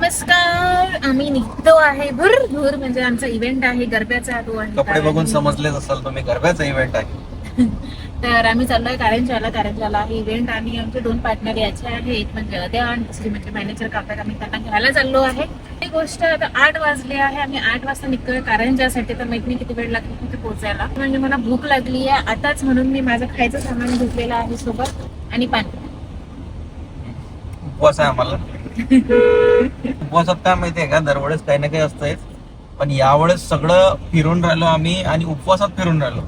नमस्कार आम्ही निघतो आहे भूर भूर म्हणजे आमचा इव्हेंट आहे गरब्याचा तो आहे. कपडे बघून समजलेच असाल तुम्ही गरब्याचा इव्हेंट आहे. तर आम्ही चाललोय कारंजाला कारंजाला आहे इव्हेंट आणि आमचे दोन पार्टनर याचे आहे एक म्हणजे अद्या आणि दुसरी म्हणजे मॅनेजर काका आम्ही त्यांना घ्यायला चाललो आहे. ही गोष्ट आता आठ वाजले आहे आम्ही आठ वाजता निघतोय कारंजासाठी तर माहीत नाही किती वेळ लागतो तिथे पोहोचायला. म्हणजे मला भूक लागली आहे आताच म्हणून मी माझं खायचं सामान घेतलेलं आहे सोबत आणि पाणी. उपवास आहे आम्हाला. उपवासात काय माहितीये का दरवेळेस काही ना काही असतंय. पण यावेळेस सगळं फिरून राहिलो आम्ही आणि उपवासात फिरून राहिलो.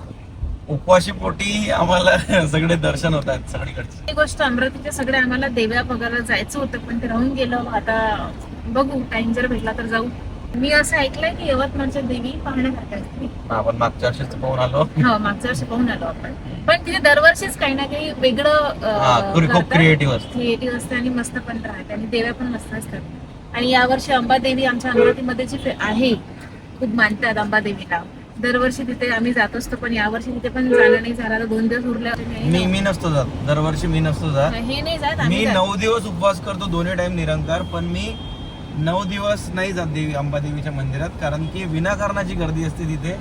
उपवाशी पोटी आम्हाला सगळे दर्शन होत आहेत सगळीकडचे. ही गोष्ट अमरावतीच्या सगळ्या आम्हाला देव्या बघायला जायचं होतं पण ते राहून गेलं. आता बघू टाइम जर भेटला तर जाऊ. मी असं ऐकलंय की यवतमाळच्या देवी पाहण्यासारख्या आपण मागच्या वर्षीच पाहून आलो. हो मागच्या वर्षी पाहून आलो आपण. पण तिथे दरवर्षीच काही ना काही वेगळं हा खूप खूप क्रिएटिव्ह असतं. क्रिएटिव्ह असते आणि मस्त पण राहते आणि देव्या पण मस्त असतात. आणि यावर्षी अंबादेवी आमच्या अमरावतीमध्ये जी फे- आहे खूप मानतात अंबादेवीला. दरवर्षी तिथे आम्ही जात असतो पण यावर्षी तिथे पण जाणं नाही झालं. आता दोन दिवस उरले होते मी मी मी नसतो जात. दरवर्षी मी नसतो जात. हे नाही जात मी आम्ही जातो. नऊ दिवस उपवास करतो दोन्ही टाइम निरंकार. पण मी नऊ दिवस नाही जात देवी अंबादेवीच्या मंदिरात कारण की विनाकारणाची गर्दी असते तिथे.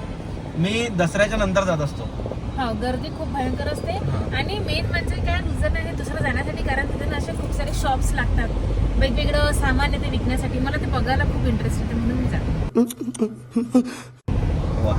मी दसऱ्याच्या नंतर जात असतो. हो गर्दी खूप भयंकर असते. आणि मेन म्हणजे काय रिझन आहे दुसरं जाण्यासाठी कारण तिथे ना असे खूप सारे शॉप्स लागतात. वेगवेगळं सामान आहे ते विकण्यासाठी. मला ते बघायला खूप इंटरेस्ट येते म्हणून मी जाते. वा.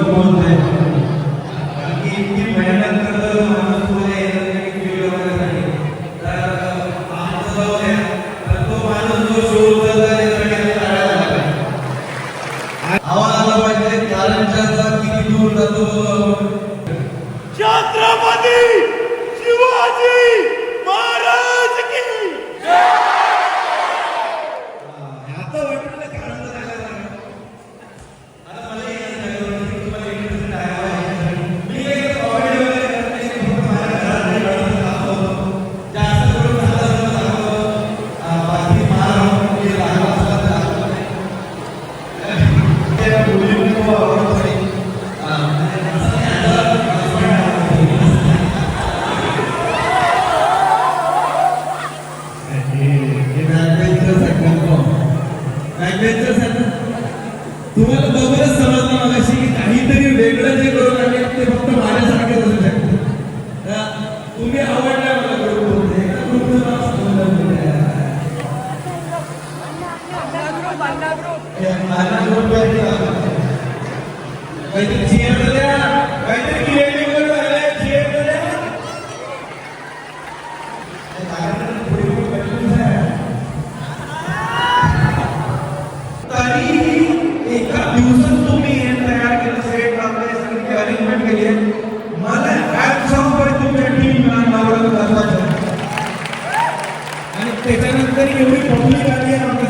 enquanto é त्याच्यानंतर एवढी पब्लिक आली आहे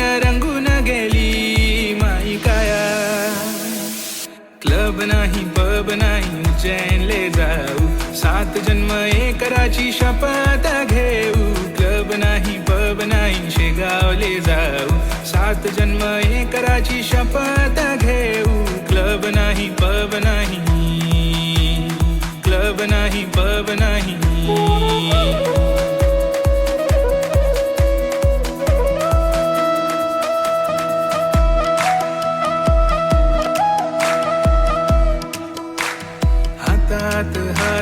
रंगून गेली माई काया. क्लब नाही पब नाही उज्जैनले जाऊ. सात जन्म एकराची शपथ घेऊ. क्लब नाही पब नाही शेगावले जाऊ. सात जन्म एकराची शपथ घेऊ. क्लब नाही पब नाही. क्लब नाही पब नाही.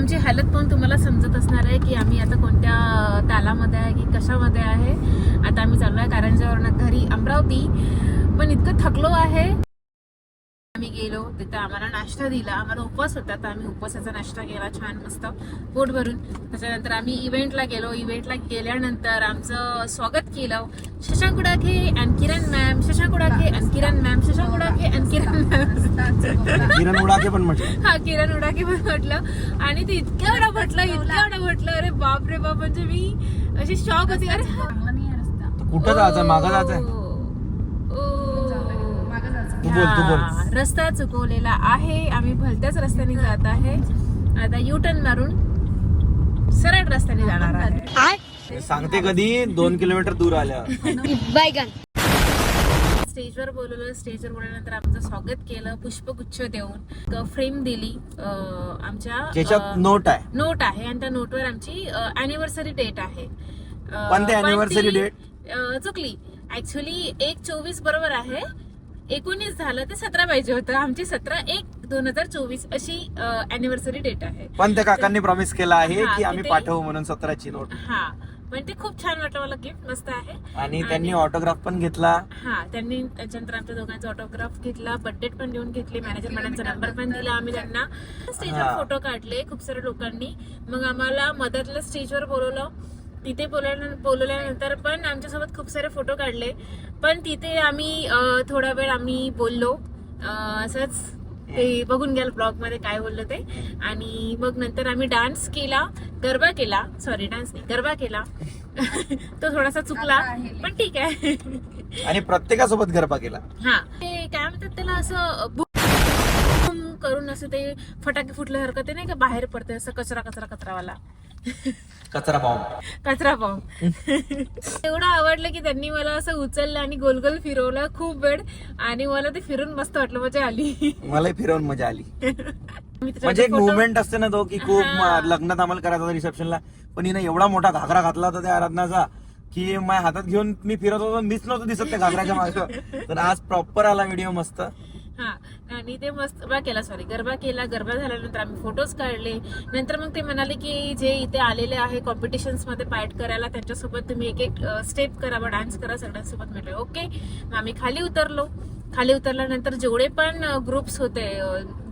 आमची हालत पण तुम्हाला समजत असणार आहे की आम्ही आता कोणत्या तालामध्ये आहे की कशामध्ये आहे. आता आम्ही चाललो आहे कारंजावरनं घरी अमरावती. पण इतकं थकलो आहे. गेलो तिथं आम्हाला नाश्ता दिला. आम्हाला उपवास होता तर आम्ही उपवासाचा नाश्ता केला छान मस्त पोट भरून त्याच्यानंतर आम्ही इव्हेंटला गेलो. इव्हेंटला गेल्यानंतर आमचं स्वागत केलं. Shashank Udakhe and Kiran ma'am Shashank Udakhe and Kiran ma'am Shashank Udakhe and Kiran ma'am Kiran Udake पण म्हटलं. हा किरण उडाके पण म्हटलं. आणि ते इतक्या वेळा म्हटलं इतक्या वेळा म्हटलं अरे बाप रे बाप म्हणजे मी अशी शॉक होती. अरे कुठं जायचं? मागं ओ. तू बोल तू बोल. हा, रस्ता चुकवलेला आहे. आम्ही भलत्याच रस्त्याने जात आहे. आता यू टर्न मारून सरळ रस्त्याने जाणार आहे. सांगते कधी दोन किलोमीटर दूर आल्या स्टेजवर बोलवलं स्टेजवर बोलल्यानंतर आमचं स्वागत केलं पुष्पगुच्छ देऊन. फ्रेम दिली अं, आमच्या अं, नोट आहे. नोट आहे आणि त्या नोटवर आमची अॅनिव्हर्सरी डेट आहे. अं, पण ते anniversary ती, date? अं, चुकली. ऍक्च्युली एक चोवीस बरोबर आहे. एकोणीस झालं ते सतरा पाहिजे होतं. आमची सतरा एक दोन हजार चोवीस अशी अॅनिव्हर्सरी डेट आहे. पण त्या काकांनी प्रॉमिस केला आहे हा, की आम्ही पाठवू म्हणून सतराची नोट हा पण ते खूप छान वाटलं मला गिफ्ट मस्त आहे. आणि त्यांनी ऑटोग्राफ पण घेतला. हा त्यांनी त्याच्यानंतर आमच्या दोघांचा ऑटोग्राफ घेतला बर्थडे पण लिहून घेतले मॅनेजर मॅडमचा नंबर पण दिला आम्ही त्यांना. स्टेजवर हा. फोटो काढले खूप साऱ्या लोकांनी. मग आम्हाला मदतला स्टेजवर बोलवलं. तिथे बोलवल्या बोलवल्यानंतर पण आमच्यासोबत खूप सारे फोटो काढले. पण तिथे आम्ही थोडा वेळ आम्ही बोललो. असंच ते बघून घ्याल ब्लॉगमध्ये काय बोललो ते. आणि मग नंतर आम्ही डान्स केला. गरबा केला. सॉरी डान्स नाही गरबा केला. तो थोडासा चुकला पण ठीक आहे. आणि प्रत्येकासोबत गरबा केला. हा. ते काय म्हणतात त्याला असं करून असं ते फटाके फुटल्यासारखं ते नाही का बाहेर पडते असं कचरा कचरा कचरावाला कचरा बॉम्ब कचरा बॉम्ब एवढं आवडलं की त्यांनी मला असं उचललं आणि गोल गोल फिरवलं खूप वेळ आणि मला ते फिरून मस्त वाटलं मजा आली. मलाही फिरवून मजा आली. मी त्याच्यावर म्हणजे एक photo- मुवमेंट असते ना तो की खूप. म- लग्नात आम्हाला करायचा होता रिसेप्शनला पण हिने एवढा मोठा घागरा घातला होता त्या आराधनाचा की माझ्या हातात घेऊन मी फिरत होतो मीच नव्हतं दिसत त्या घागराच्या मागे. तर आज प्रॉपर आला व्हिडिओ मस्त. हा. आणि ते मस्त गरबा केला सॉरी गरबा केला गरबा झाल्यानंतर आम्ही फोटोज काढले. नंतर मग ते म्हणाले की जे इथे आलेले आहे कॉम्पिटिशन्समध्ये पार्ट करायला त्यांच्यासोबत तुम्ही एक एक स्टेप करा व डान्स करा सगळ्यांसोबत म्हटलं ओके मग आम्ही खाली उतरलो. खाली उतरल्यानंतर जेवढे पण ग्रुप्स होते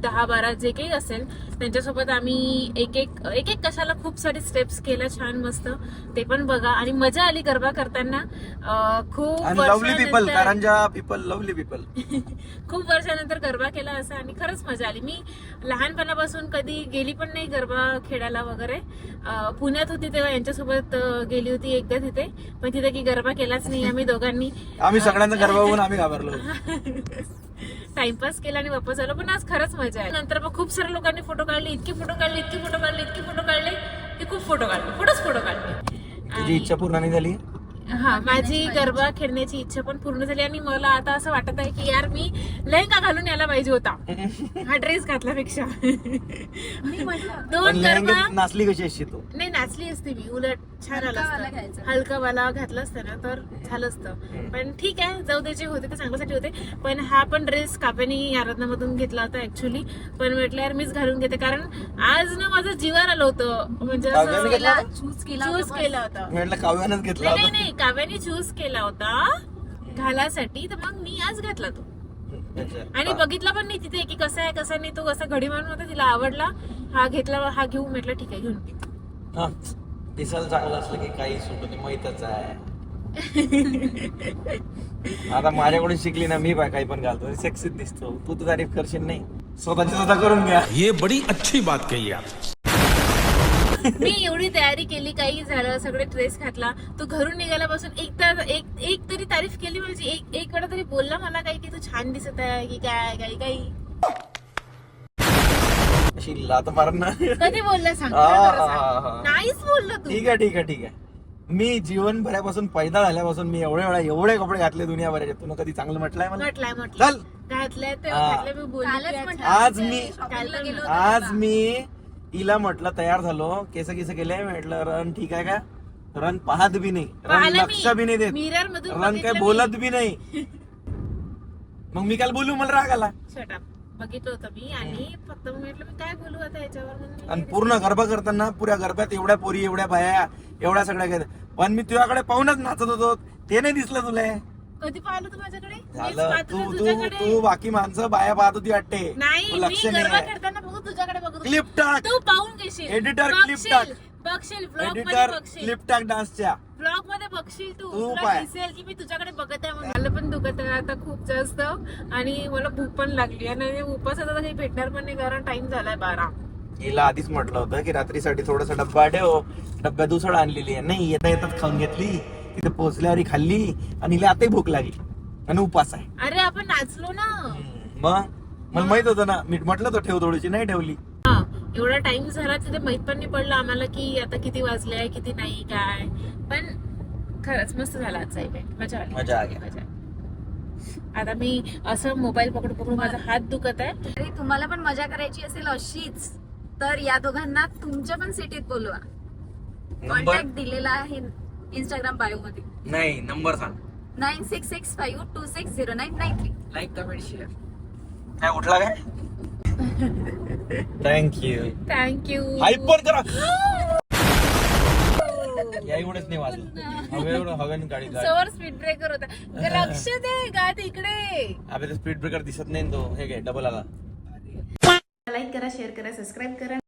दहा बारा जे काही असेल त्यांच्यासोबत आम्ही एक एक एक एक कशाला खूप सारे स्टेप्स केल्या छान मस्त. ते पण बघा. आणि मजा आली गरबा करताना. खूप lovely people Karanja people lovely people खूप वर्षानंतर गरबा केला असं आणि खरंच मजा आली. मी लहानपणापासून कधी गेली पण नाही गरबा खेळायला वगैरे. पुण्यात होती तेव्हा यांच्यासोबत गेली होती एकदा तिथे. पण तिथे की गरबा केलाच नाही आम्ही दोघांनी. आम्ही सगळ्यांचा गरबा बघून आम्ही घाबरलो टाइमपास केला आणि वापस आलो. पण आज खरंच मजा आहे नंतर मग खूप साऱ्या लोकांनी फोटो काढले इतके फोटो काढले इतके फोटो काढले इतके फोटो काढले की खूप फोटो काढले. फोटोच फोटो काढले. तुझी इच्छा पूर्ण नाही झाली? हा माझी गरबा खेळण्याची इच्छा पण पूर्ण झाली आणि मला आता असं वाटत आहे की यार मी लेहंगा घालून यायला पाहिजे होता. हा ड्रेस घातल्यापेक्षा. दोन गरबा नाचली कशी असशी तू? नाही नाचली असते मी उलट छान आलं असतं. हलका वाला घातला असतं ना तर झालं असतं. पण ठीक आहे जाऊ दे जे होते ते चांगल्यासाठी होते. पण हा पण ड्रेस काप्यानी आराधनामधून घेतला होता ऍक्च्युली पण म्हटलं यार मीच घालून घेते. कारण आज ना माझं जीवार आलं होतं. म्हणजे? चूज केला होता मी म्हटलं काव्यानंच घेतला नाही. काव्याने चूज केला होता घालासाठी तर मग मी आज घातला तो. आणि बघितला पण नाही तिथे की कसा आहे कसा नाही तो कसा घडी मारून होता तिला आवडला. हा घेतला हा घेऊ म्हटलं ठीक आहे घेऊन. हा. दिसायला चांगलं असलं की काही सुट माहितच आहे. आता माझ्याकडून शिकली ना मी बाय काही पण घालतो. सेक्सीत दिसतो. तू तर तारीफ करशील नाही. स्वतःची स्वतः करून घ्या. ये बड़ी अच्छी बात कही आप. मी एवढी तयारी केली काही झालं सगळे ड्रेस घातला. तू घरून निघाल्यापासून एक तर एक एक तरी तारीफ केली म्हणजे एक एक वेळा तरी बोलला मला काही की तू छान दिसत आहे की काय काही काही. अशी लात मार ना कधी बोलला सांग खरं खरं. नाहीच बोलला तू. ठीक आहे ठीक आहे ठीक आहे. मी जीवन भरापासून पैदा झाल्यापासून मी एवढे वेळा एवढे कपडे घातले दुनिया भराचे तुला कधी चांगलं म्हटलंय मला? म्हटलंय म्हटलं चल घातलंय ते आ. घातलंय मी बोलली कालच की अच्छा. म्हटलं. आज मी आज मी तिला म्हटलं तयार झालो. केस केस केले म्हटलं रन ठीक आहे का? रन पाहत बी नाही. रन पाहिलं मी. लक्ष बी नाही देत. मिरर मधून रन काय बघितलं बोलत बी नाही. मग मी काल बोलू मला राग आला. Shut up. बघितलं होतं मी आणि फक्त मी म्हटलं मी काय बोलू आता याच्यावर? म्हणून मी आणि पूर्ण गरबा करताना पुऱ्या गरब्यात एवढ्या पोरी एवढ्या बाया एवढ्या सगळ्या काय पण मी तुझ्याकडे पाहूनच नाचत होतो. ते नाही दिसलं तुला. कधी पाहिलं तू माझ्याकडे? मीच झालं. पाहत तू होते तू तुझ्याकडे. तू बाकी माणसं बाया पाहत होती वाटते नाही मी लक्ष गरबा नाही करताना बघू तुझ्याकडे क्लिप टाक. तू पाहून घेशील. Clip बघशील, टाक. बघशील ब्लॉगमध्ये एडिटर बघशील. क्लिप टाक डान्सच्या. ब्लॉगमध्ये बघशील तू. तू तुला पाय. दिसेल की मी तुझ्याकडे बघत आहे म्हणून. मला पण दुखत आहे आता खूप जास्त. आणि मला भूक पण लागली आणि उपास आता काही भेटणार पण नाही कारण टाइम झालाय बारा. हिला आधीच म्हटलं होतं की रात्रीसाठी थोडासा डब्बा ठेव डब्यात उसळ आणलेली आहे. नाही येता येतात खाऊन घेतली. तिथे पोहोचल्यावर ही खाल्ली. आणि हिला आताही भूक लागली. आणि उपास आहे. अरे आपण नाचलो ना. मग? मला माहीत होतं ना. मी म्हटलं तर ठेव थोडीशी. नाही ठेवली. हा एवढा टाइम झाला तिथे माहीत पण नाही पडलं आम्हाला की आता किती वाजले आहे किती नाही काय. पण खरंच मस्त झाला आजचा इव्हेंट मजा आली. मजा आली. मजा आली. आता मी असं मोबाईल पकडून पकडून माझा हात दुखत आहे. तरी तुम्हाला पण मजा करायची असेल अशीच तर या दोघांना तुमच्या पण सिटीत बोलवा. नंबर कॉन्टॅक्ट दिलेला आहे इंस्टाग्राम बायो मध्ये नाही नंबर सांग. Nine six six five two six zero nine nine three like comment share काय उठला काय? थँक्यू थँक्यू हायपर करा. या एवढंच नाही वाजलं हवेवर हवेन गाडी गाडी. समोर स्पीड ब्रेकर होता. लक्ष दे का तिकडे अबे स्पीड ब्रेकर दिसत नाही ना तो. हे घे डबल आला. लाईक करा शेअर करा सबस्क्राईब करा.